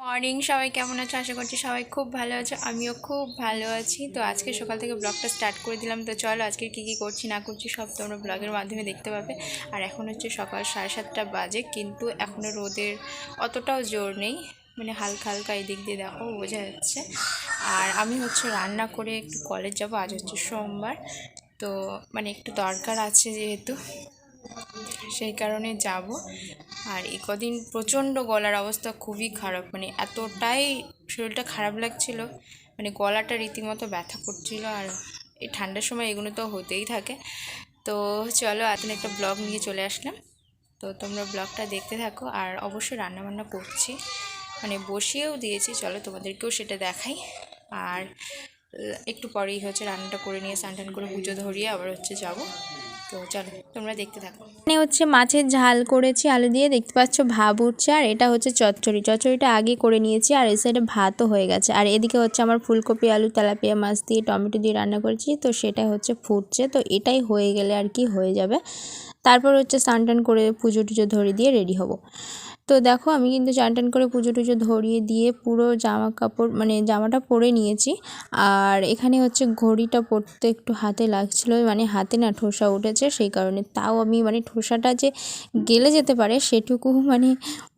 Morning, সবাই কেমন আছো? আশা করছি সবাই খুব ভালো আছো। আমিও খুব ভালো আছি। তো আজকে সকাল থেকে ব্লগটা স্টার্ট করে দিলাম। তো চলো আজকে কী কী করছি, না করছি, সব তোমরা ব্লগের মাধ্যমে দেখতে পাবে। আর এখন হচ্ছে সকাল সাড়ে সাতটা বাজে, কিন্তু এখনও রোদের অতটাও জোর নেই। মানে হালকা হালকা এই দিক দিয়ে দেখো, বোঝা যাচ্ছে। আর আমি হচ্ছে রান্না করে একটু কলেজ যাব, আজ হচ্ছে সোমবার। তো মানে একটু দরকার আছে যেহেতু। সেই কারণে যাব। আর এই কদিন প্রচণ্ড গলার অবস্থা খুবই খারাপ। মানে এতটাই শরীরটা খারাপ লাগছিল মানে গলাটা রীতিমতো ব্যথা করছিল আর এই ঠান্ডার সময় এগুলো তো হতেই থাকে। তো চলো এখন একটা ব্লগ নিয়ে চলে আসলাম। তো তোমরা ব্লগটা দেখতে থাকো আর অবশ্যই রান্নাবান্না করছি। মানে বসিয়েও দিয়েছি, চলো তোমাদেরকেও সেটা দেখাই। আর একটু পরেই হচ্ছে রান্নাটা করে নিয়ে স্নান টান করে পুজো ধরিয়ে আবার হচ্ছে যাব। তো চলো, তোমরা দেখতে থাকো। এখানে হচ্ছে মাছের ঝাল করেছি, আলু দিয়ে দেখতে পাচ্ছ ভাব উঠছে, আর এটা হচ্ছে চচ্চড়ি। চচ্চড়িটা আগে করে নিয়েছি, আর এই সাইডে ভাতও হয়ে গেছে। আর এদিকে হচ্ছে আমার ফুলকপি, আলু, তেলাপিয়া মাছ দিয়ে টমেটো দিয়ে রান্না করেছি, তো সেটা হচ্ছে ফুটছে, তো এটাই হয়ে গেলে আর কি হয়ে যাবে। তারপর হচ্ছে স্নান টান করে পুজো টুজো ধরে দিয়ে রেডি হব। তো দেখো আমি কিন্তু চান টান করে পুজো টুজো ধরিয়ে দিয়ে পুরো জামা কাপড় মানে জামাটা পরে নিয়েছি। আর এখানে হচ্ছে ঘড়িটা পরতে একটু হাতে লাগছিল মানে হাতে না ঠোসা উঠেছে, সেই কারণে তাও আমি মানে ঠোসাটা যে গেলে যেতে পারে সেটুকু মানে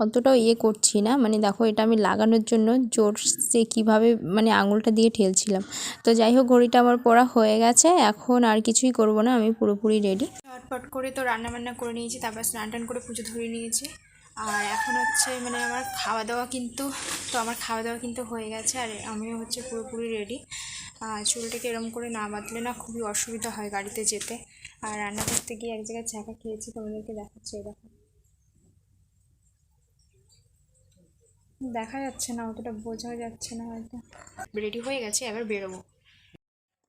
অতটাও ইয়ে করছি না। মানে দেখো এটা আমি লাগানোর জন্য জোর সে কীভাবে মানে আঙুলটা দিয়ে ঠেলছিলাম। তো যাই হোক, ঘড়িটা আমার পরা হয়ে গেছে, এখন আর কিছুই করব না, আমি পুরোপুরি রেডি চটপট করে তো রান্না বান্না করে নিয়েছি, তারপর স্নান টান করে পুজো ধরে নিয়েছি। আর এখন হচ্ছে মানে আমার খাওয়া দাওয়া কিন্তু, তো আমার খাওয়া দাওয়া কিন্তু হয়ে গেছে আর আমিও হচ্ছে পুরোপুরি রেডি আর চুলটাকে এরম করে না বাঁধলে না খুবই অসুবিধা হয় গাড়িতে যেতে। আর রান্না করতে গিয়ে এক জায়গায় ছ্যাঁকা খেয়েছি, তোমাদেরকে দেখাচ্ছি এরকম দেখা। যাচ্ছে না, অতটা বোঝা যাচ্ছে না হয়তো। রেডি হয়ে গেছে, এবার বেরোবো।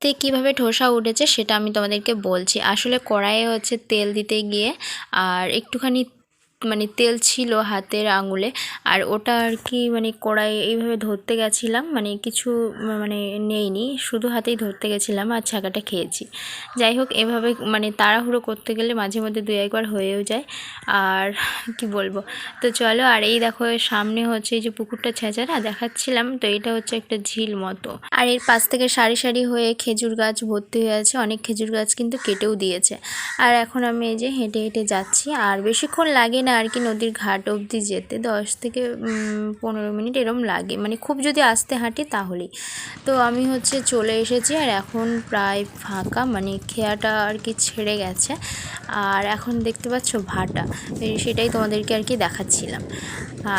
তে কীভাবে ঠোসা উঠেছে সেটা আমি তোমাদেরকে বলছি। আসলে কড়াইয়ে হচ্ছে তেল দিতে গিয়ে আর একটুখানি মানে তেল ছিল হাতের আঙুলে, আর ওটা আর কি মানে কড়াই এইভাবে ধরতে গেছিলাম মানে কিছু মানে নেইনি, শুধু হাতেই ধরতে গেছিলাম আর ছাকাটা খেয়েছি। যাই হোক, এভাবে মানে তাড়াহুড়ো করতে গেলে মাঝে মধ্যে দু একবার হয়েও যায়। আর কি বলব? তো চলো, আর এই দেখো সামনে হচ্ছে এই যে পুকুরটা ছেঁচা না দেখাচ্ছিলাম। তো এটা হচ্ছে একটা ঝিল মতো। আর এর পাশ থেকে সারি সারি হয়ে খেজুর গাছ ভর্তি হয়ে আছে, অনেক খেজুর গাছ কিন্তু কেটেও দিয়েছে। আর এখন আমি এই যে হেঁটে হেঁটে যাচ্ছি, আর বেশিক্ষণ লাগে না আর কি নদীর ঘাট অবধি যেতে। দশ থেকে পনেরো মিনিট এরম লাগে। মানে খুব যদি আস্তে হাঁটি তাহলেই। তো আমি হচ্ছে চলে এসেছি আর এখন প্রায় ফাঁকা। মানে খেয়াটা আর কি ছেড়ে গেছে। আর এখন দেখতে পাচ্ছ ভাটা। সেটাই তোমাদেরকে আর কি দেখাচ্ছিলাম।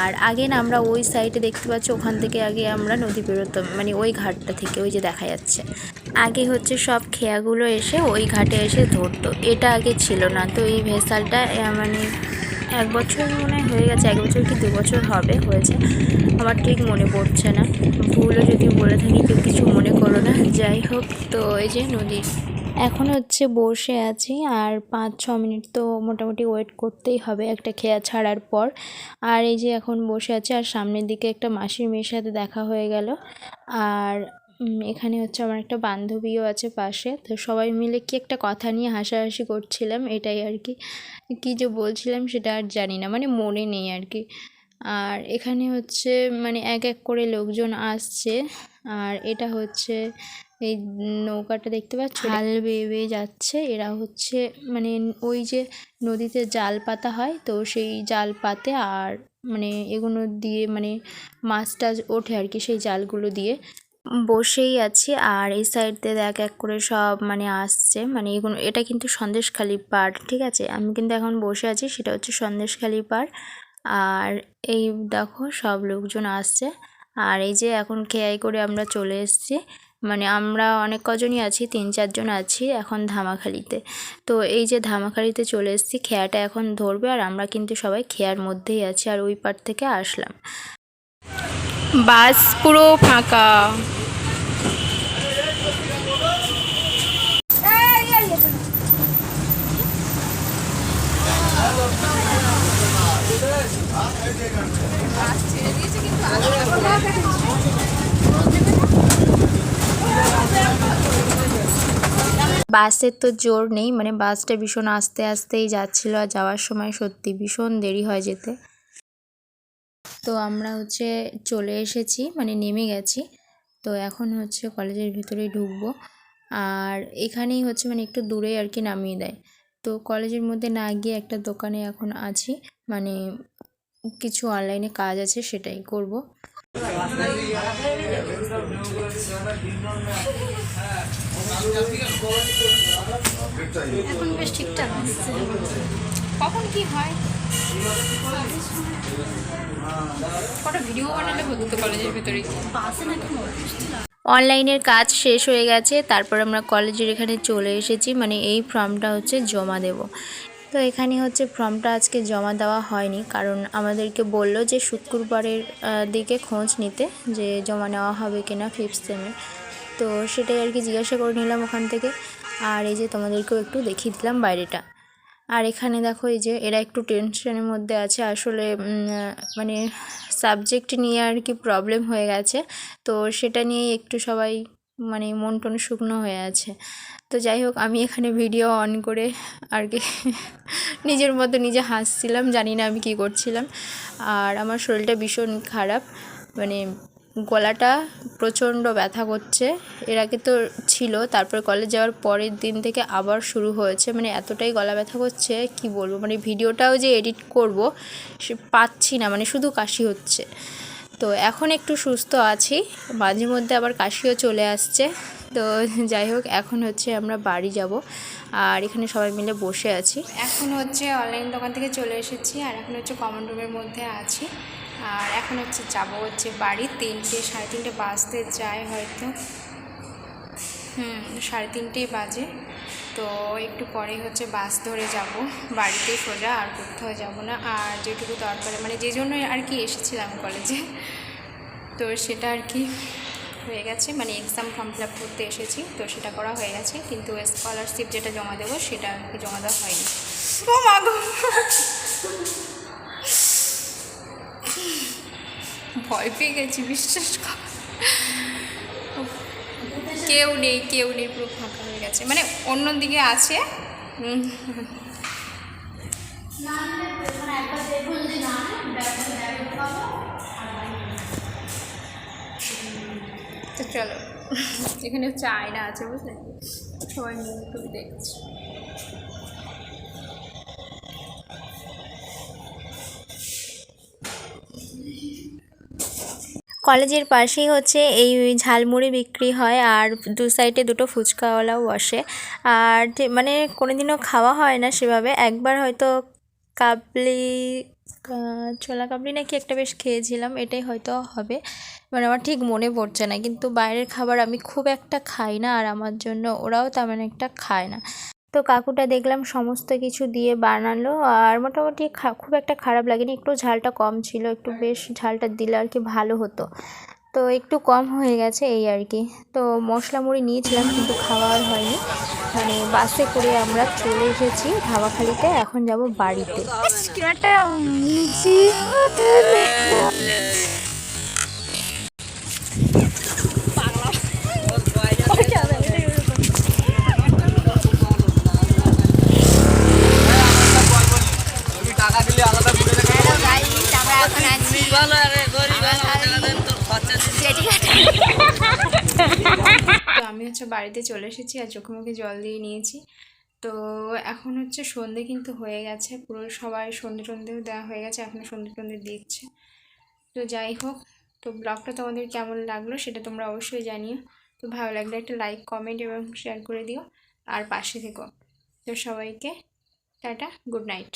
আর আগে না আমরা ওই সাইডে দেখতে পাচ্ছ, ওখান থেকে আগে আমরা নদী বেরোতাম মানে ওই ঘাটটা থেকে, ওই যে দেখা যাচ্ছে। আগে হচ্ছে সব খেয়াগুলো এসে ওই ঘাটে এসে ধরতো। এটা আগে ছিল না। তো এই ভেসালটা মানে এক বছর মনে হয় গেছে, এক বছর কি দু বছর হবে, হয়েছে। আমার ঠিক মনে পড়ছে না। ভুলও যদি বলে থাকি, কেউ কিছু মনে করো না। যাই হোক, তো এই যে নদীর এখন হচ্ছে বসে আছি, আর পাঁচ, ছ মিনিট তো মোটামুটি ওয়েট করতেই হবে একটা খেয়া ছাড়ার পর। আর এই যে এখন বসে আছি, আর সামনের দিকে একটা মাসির মেয়ের সাথে দেখা হয়ে গেল। আর এখানে হচ্ছে আমার একটা বান্ধবীও আছে পাশে। তো সবাই মিলে কি একটা কথা নিয়ে হাসাহাসি করছিলাম, এটাই আর কি। কী যে বলছিলাম সেটা আর জানি না মানে মনে নেই আর কি। আর এখানে হচ্ছে মানে এক এক করে লোকজন আসছে। আর এটা হচ্ছে এই নৌকাটা দেখতে পাচ্ছ? হাল বেয়ে বেয়ে যাচ্ছে। এরা হচ্ছে মানে ওই যে নদীতে জাল পাতা হয়, তো সেই জাল পাতে আর মানে এগুলো দিয়ে মানে মাছ টাছ ওঠে আর কি সেই জালগুলো দিয়ে। বসেই আছি, আর এই সাইড দিয়ে এক এক করে সব মানে আসছে। মানে এগুলো এটা কিন্তু সন্দেশখালি পাড়, ঠিক আছে? আমি কিন্তু এখন বসে আছি, সেটা হচ্ছে সন্দেশখালি পাড়। আর এই দেখো, সব লোকজন আসছে। আর এই যে এখন খেয়াই করে আমরা চলে এসেছি। মানে আমরা অনেক কজনই আছি, তিন চারজন আছি এখন ধামাখালিতে। তো এই যে ধামাখালিতে চলে এসেছি, খেয়াটা এখন ধরবে, আর আমরা কিন্তু সবাই খেয়ার মধ্যেই আছি, আর ওই পার থেকে আসলাম। বাস পুরো ফাঁকা। বাসের তো জোর নেই মানে বাসটা ভীষণ আস্তে আস্তেই যাচ্ছিল আর যাওয়ার সময় সত্যি ভীষণ দেরি হয় যেতে। তো আমরা হচ্ছে চলে এসেছি মানে নেমে গেছি। তো এখন হচ্ছে কলেজের ভিতরে ঢুকবো। আর এখানেই হচ্ছে মানে একটু দূরে আর কি নামিয়ে দেয়। তো কলেজের মধ্যে না গিয়ে একটা দোকানে এখন আছি মানে কিছু অনলাইনে কাজ আছে সেটাই করব। এখন বেশ ঠিকঠাক কখন কি হয়? কটা ভিডিও বানালে কলেজের ভেতরে অনলাইনের কাজ শেষ হয়ে গেছে, তারপর আমরা কলেজের এখানে চলে এসেছি মানে এই ফর্মটা হচ্ছে জমা দেব। তো এখানে হচ্ছে ফর্মটা আজকে জমা দেওয়া হয়নি, কারণ আমাদেরকে বলল যে শুক্রবারের দিকে খোঁজ নিতে যে জমা নেওয়া হবে কিনা ফিফথ সেমে তো সেটাই আর কি জিজ্ঞাসা করে নিলাম ওখান থেকে। আর এই যে তোমাদেরকেও একটু দেখিয়ে দিলাম বাইরেটা। আর এখানে দেখো এই যে এরা একটু টেনশনের মধ্যে আছে। আসলে মানে সাবজেক্ট নিয়ে আর কি প্রবলেম হয়ে গেছে। তো সেটা নিয়েই একটু সবাই মানে মন টন শুকনো হয়ে আছে। তো যাই হোক, আমি এখানে ভিডিও অন করে আর কি নিজের মতো নিজে হাসছিলাম। জানি না আমি কী করছিলাম। আর আমার শরীরটা ভীষণ খারাপ। মানে গলাটা প্রচণ্ড ব্যথা করছে। এর আগে তো ছিল, তারপর কলেজ যাওয়ার পরের দিন থেকে আবার শুরু হয়েছে। মানে এতটাই গলা ব্যথা করছে, কি বলব? মানে ভিডিওটাও যে এডিট করব, সে পাচ্ছি না মানে শুধু কাশি হচ্ছে। তো এখন একটু সুস্থ আছি, মাঝে মধ্যে আবার কাশিও চলে আসছে। তো যাই হোক, এখন হচ্ছে আমরা বাড়ি যাব, আর এখানে সবাই মিলে বসে আছি। এখন হচ্ছে অনলাইন দোকান থেকে চলে এসেছি, আর এখন হচ্ছে কমন রুমের মধ্যে আছি। আর এখন হচ্ছে যাব হচ্ছে বাড়ি তিনটে, সাড়ে তিনটে বাজতে যায় হয়তো। হুম, সাড়ে তিনটেই বাজে। তো একটু পরে হচ্ছে বাস ধরে যাব। বাড়িতে সোজা, আর কোথাও যাব না। আর যেটুকু দরকার মানে যে জন্য আর কি এসেছিলাম কলেজে, তো সেটা আর কি হয়ে গেছে। মানে এক্সাম ফর্ম ফিল আপ করতে এসেছি, তো সেটা করা হয়ে গেছে। কিন্তু স্কলারশিপ যেটা জমা দেবো, সেটা আর কি জমা দেওয়া হয়নি। ও মা ভয় পেয়ে গেছি, বিশ্বাস কর। কেউ নেই কেউ নেই, পুরো ফাঁকা হয়ে গেছে। মানে অন্য দিকে আছে। তো চলো, এখানে হচ্ছে আয়না আছে বুঝলে? সবাই একটু দেখছি। কলেজের পাশেই হচ্ছে এই ঝালমুড়ি বিক্রি হয় আর দু সাইডে দুটো ফুচকাওয়ালাও বসে। আর মানে কোনোদিনও খাওয়া হয় না সেভাবে। একবার হয়তো কাবলি ছোলা কাবলি নাকি একটা বেশ খেয়েছিলাম, এটাই হয়তো হবে। মানে আমার ঠিক মনে পড়ছে না, কিন্তু বাইরের খাবার আমি খুব একটা খাই না, আর আমার জন্য ওরাও তেমন একটা খায় না। তো কাকুটা দেখলাম সমস্ত কিছু দিয়ে বানালো আর মোটামুটি খুব একটা খারাপ লাগেনি। একটু ঝালটা কম ছিল, একটু বেশ ঝালটা দিলে আর কি ভালো হতো। তো একটু কম হয়ে গেছে এই আর কি। তো মশলা মুড়ি নিয়েছিলাম কিন্তু খাওয়া আর হয়নি। মানে বাসে করে আমরা চলে এসেছি ধাবাখালিতে, এখন যাব বাড়িতে। হচ্ছে বাড়িতে চলে এসেছি আর চোখে মুখে জল দিয়ে নিয়েছি। তো এখন হচ্ছে সন্ধে কিন্তু হয়ে গেছে, পুরো সবাই সন্ধে টন্ধেও দেওয়া হয়ে গেছে এখনও সন্ধে টন্ধে দিচ্ছে। তো যাই হোক, তো ব্লগটা তোমাদের কেমন লাগল সেটা তোমরা অবশ্যই জানিও। তো ভালো লাগলে একটা লাইক, কমেন্ট এবং শেয়ার করে দিও। আর পাশে থেকো। তো সবাইকে টাটা, গুড নাইট।